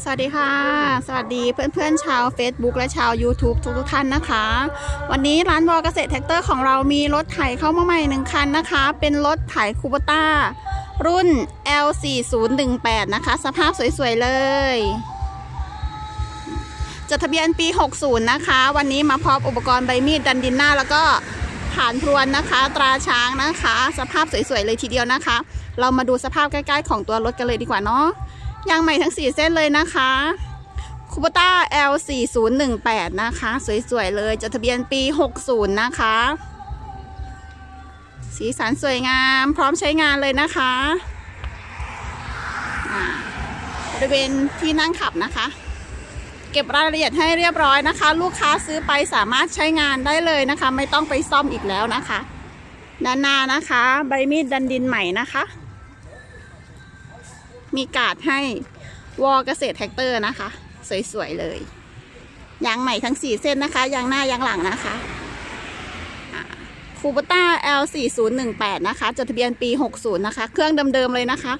สวัสดีค่ะ สวัสดีเพื่อนๆชาว Facebook และชาว YouTube ทุกๆท่านนะคะ วันนี้ร้านวอเกษตรแท็กเตอร์ของเรามีรถไถเข้ามาใหม่หนึ่งคันนะคะ เป็นรถไถคูปต้า รุ่น L4018 นะคะ สภาพสวยๆเลย จดทะเบียนปี 60 นะคะ วันนี้มาพร้อมอุปกรณ์ใบมีดดันดินหน้า แล้วก็ผ่านพรวนนะคะ ตราช้างนะคะ สภาพสวยๆเลยทีเดียวนะคะ เรามาดูสภาพใกล้ๆของตัวรถกันเลยดีกว่าเนาะ ยางใหม่ทั้ง 4 เส้นเลยนะคะคูปต้า L4018 นะคะ สวย ๆ เลยจดทะเบียนปี 60 นะคะ สีสันสวยงามพร้อมใช้งานเลยนะคะอาบริเวณที่นั่งขับนะคะ เก็บรายละเอียดให้เรียบร้อยนะคะ ลูกค้าซื้อไปสามารถใช้งานได้เลยนะคะ ไม่ต้องไปซ่อมอีกแล้วนะคะ ด้านหน้านะคะ ใบมีดดันดินใหม่นะคะ มีกาดให้วอเกษตรแท็กเตอร์นะคะ สวย ๆ เลย ยางใหม่ทั้ง4เส้นนะคะ ยางหน้ายางหลังนะคะคูปต้า L4018 นะคะ จดทะเบียนปี 60 นะคะ เครื่องเดิมๆเลยนะคะ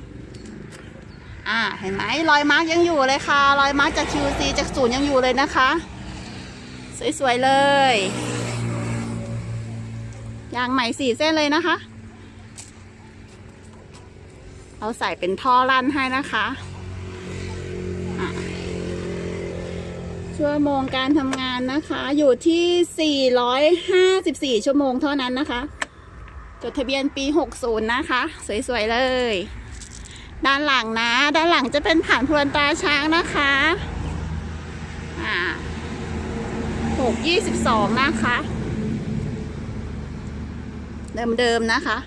อ่า เห็นไหมรอยมาร์กยังอยู่เลยค่ะ รอยมาร์กจาก QC จากศูนย์ยังอยู่เลยนะคะ สวย ๆ เลย ยางใหม่4เส้นเลยนะคะ เราใส่เป็นท่อลั่นให้นะคะะชั่วโมงการทำงานนะคะ อยู่ที่ 454 ชั่วโมงเท่านั้นนะคะ จดทะเบียนปี 60 นะคะ สวย ๆ เลย ด้านหลังนะ ด้านหลังจะเป็นผ่านพรวนตาช้างนะคะอ่า6 22 นะคะ เดิม ๆ นะคะ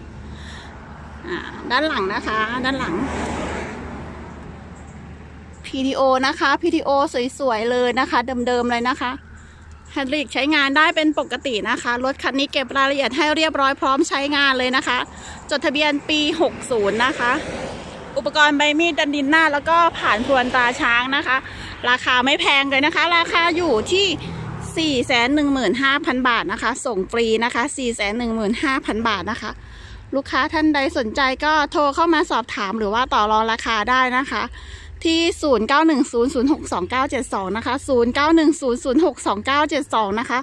ด้านหลังนะคะ ด้านหลัง PTO นะคะ PTO สวยๆเลยนะคะ เดิมๆเลยนะคะไฮดรอลิกใช้งานได้เป็นปกตินะคะ รถคันนี้เก็บรายละเอียดให้เรียบร้อยพร้อมใช้งานเลยนะคะ จดทะเบียนปี 60 นะคะ อุปกรณ์ใบมีดดันดินหน้า แล้วก็ผ่านพรวนตาช้างนะคะ ราคาไม่แพงเลยนะคะ ราคาอยู่ที่415,000 บาทนะคะ ส่งฟรีนะคะ 415,000 บาทนะคะ ลูกค้าท่านใดสนใจก็โทรเข้ามาสอบถามหรือว่าต่อรองราคาได้นะคะ ที่ 0910062972 นะคะ 0910062972 นะคะ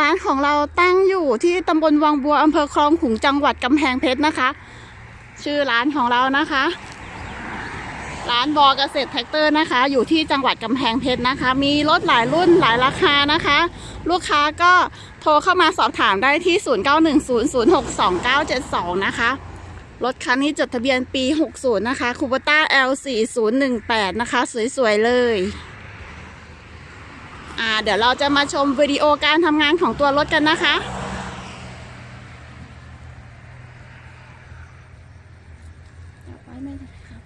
ร้านของเราตั้งอยู่ที่ตำบลวังบัวอำเภอคลองขุงจังหวัดกำแพงเพชรนะคะ ชื่อร้านของเรานะคะ ร้านบอเกษตรแท็กเตอร์นะคะ อยู่ที่จังหวัดกำแพงเพชรนะคะ มีรถหลายรุ่นหลายราคานะคะ ลูกค้าก็โทรเข้ามาสอบถามได้ที่ 0910062972 นะคะ รถคันนี้จดทะเบียนปี 60 นะคะคูเปต้า L4018 นะคะ สวย ๆ เลยอ่าเดี๋ยวเราจะมาชมวิดีโอการทำงานของตัวรถกันนะคะเอาไว้ไม่ได้ครับ